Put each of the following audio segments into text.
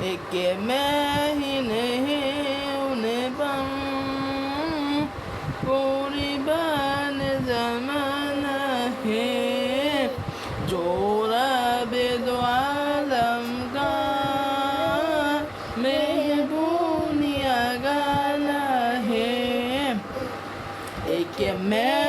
एक मैं ही नहीं, उन्हें बम। कुर्बान जमाना है जोरा बेदो आलम का। महबूनिया गाना है, एक मैं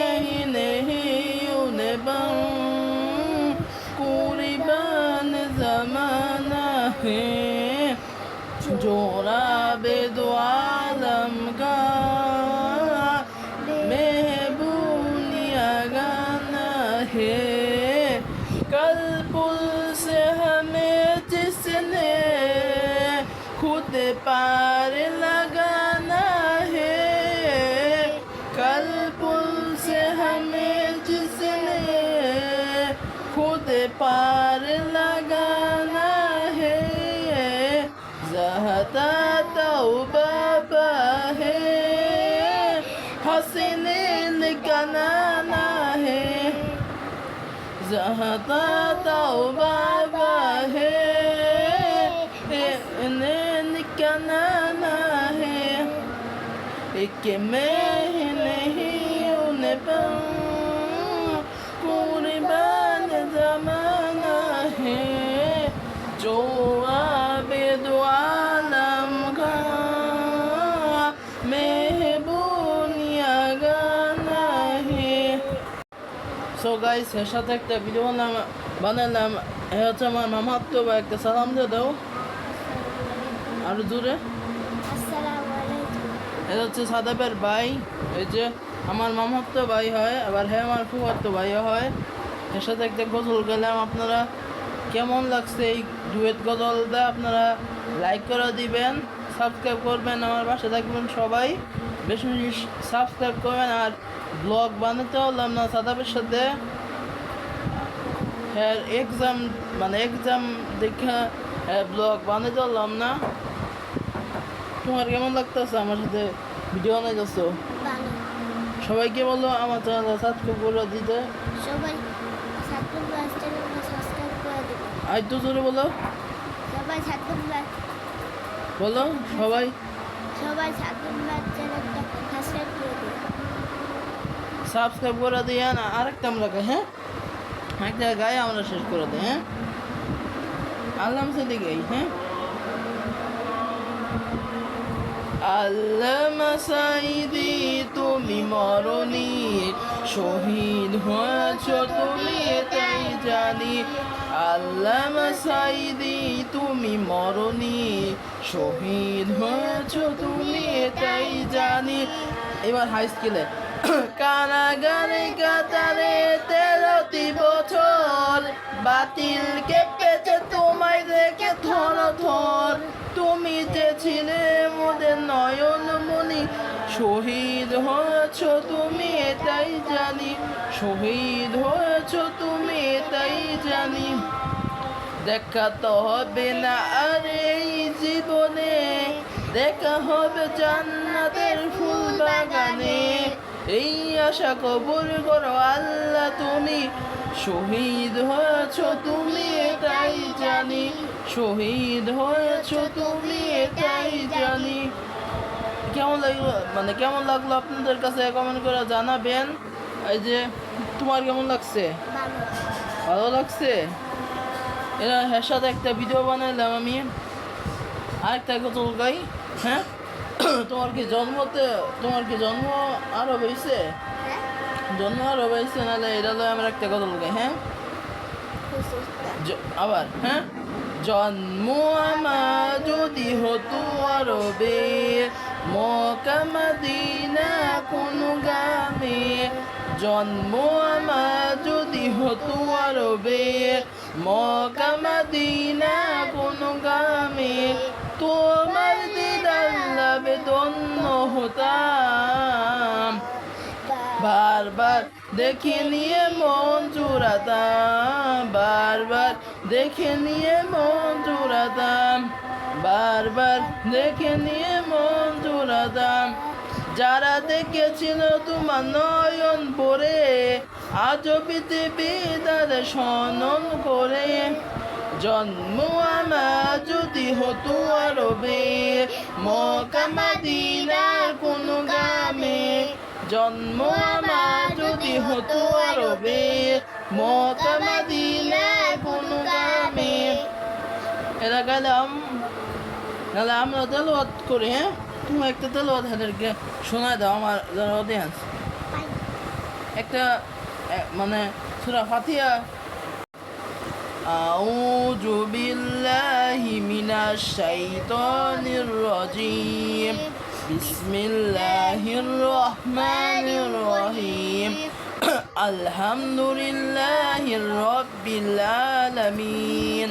पार लगाना है। कल पुल से हमें जिसने खुद पार लगाना है। जहता तौबा है। हसीने का नाना है। जहता तौबा है। का नाना है एक मैं ही नहीं उन्हें पाऊं कुर्बान जमाना है जो आबिद आलम का महबूनिया गाना है সো গাইস এর সাথে একটা ভিডিও বানালাম বানালাম এ হচ্ছে আমার মামাত্ম বা একটা সালাম দিয়ে দাও আরও দূরে এটা হচ্ছে সাদাবের ভাই এই যে আমার মামাত্ম ভাই হয় আবার হ্যাঁ আমার ফুয়াত্ম ভাইও হয়। এর সাথে একটা গজল গেলাম আপনারা কেমন লাগছে এই ডুয়েট গজলটা আপনারা লাইক করে দিবেন সাবস্ক্রাইব করবেন আমার পাশে থাকবেন সবাই। বেশি বেশি সাবস্ক্রাইব করবেন আর ব্লগ বানাতে হলাম না সাদাবের সাথে। হ্যাঁ এক্সাম মানে এক্সাম দেখা ব্লগ বানাতে হলাম না। তোমার কেমন লাগতেছে? আমার সাথে ভিডিও বানাইতেছো? ভালো। সবাইকে বলো আমার চ্যানেল সাবস্ক্রাইব করে দিতে। সবাই সাবস্ক্রাইব করে দেবে আজ তো জোরে বলো। সবাই ক্লাস বলো সবাই। সবাই চ্যানেলটা সাবস্ক্রাইব করে দেবে সাবস্ক্রাইব করে দিয়ে না আরেকটা আমরা হ্যাঁ? একটা গায়ে আমরা শেষ করে দিই হ্যাঁ? আল্লাহ সাথে গাই হ্যাঁ? আল্লামা সাইদি তুমি মরণি। শহীদ হয়েছ তুমি, এটাই জানি। আল্লামা সাইদি তুমি মরণি। শহীদ হয়েছ তুমি, এটাই জানি। এবার হাই স্কুলে কারাগারে কাতারে তেরোটি বছর। বাতিল কেঁপেছে, তোমায় দেখে থর থর তুমি যে ছিলে শহীদ হয়েছ তুমি এটাই জানি। শহীদ হয়েছ তুমি এটাই জানি। দেখা তো হবে না আর এই জীবনে। দেখা হবে জান্নাতের ফুল বাগানে এই আশা কবুল করো আল্লাহ তুমি। শহীদ হয়েছ তুমি এটাই জানি। শহীদ হয়েছ তুমি কেমন লাগল? মানে কেমন লাগল আপনাদের কাছে? কমেন্ট করে জানাবেন। এই যে তোমার কেমন লাগছে? ভালো লাগছে? এরা এর সাথে একটা ভিডিও বানাইলাম আমি। আরেকটা গজল গাই হ্যাঁ? তোমার কি জন্মতে তোমার কি জন্ম আরও হয়েছে? হ্যাঁ। জন্ম আরও হয়েছে নাহলে এটা লয় আমার একটা গজল গাই হ্যাঁ? আবার হ্যাঁ? জন্ম আমার যদি হতো আরবে মক্কা মদিনা কোন গ্রামে? জন্ম আমার যদি হতো আরবে। মক্কা মদিনা কোন গ্রামে? তোমার দিদার লাভে ধন্য হতাম। বারবার দেখে নিয়ে মন চুরাতাম বারবার দেখে নিয়ে মন চুরাতাম বারবার দেখে নিয়ে মন চুরাতাম যারা দেখেছিল তোমার নয়ন পরে আজ পৃথিবী তাদের সনন করে। জন্ম আমার যদি হতো আরবে মক্কা মদিনার কোন গ্রামে। জন্ম আমার যদি হতো আরবে মক্কা মদিনার কোন গ্রামে। এরা গেলাম তাহলে আমরা তেলওয়াত করি হ্যাঁ তুমি একটা তেলওয়াত হাজারকে শোনায় দাও আমার যারা অডিয়েন্স একটা এ, মানে সুরা ফাতিহা أعوذ بالله من الشيطان الرجيم بسم الله الرحمن الرحيم الحمد لله رب العالمين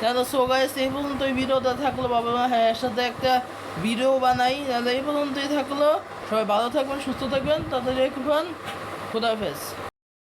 তাহলে সো গাইস এই পর্যন্ত ভিডিওটা থাকল, বাবা মা হ্যাঁ এর সাথে একটা ভিডিও বানাই, তাহলে এই পর্যন্তই থাকল। সবাই ভালো থাকবেন, সুস্থ থাকবেন, তাদের রেখবেন খুদাহাফেজ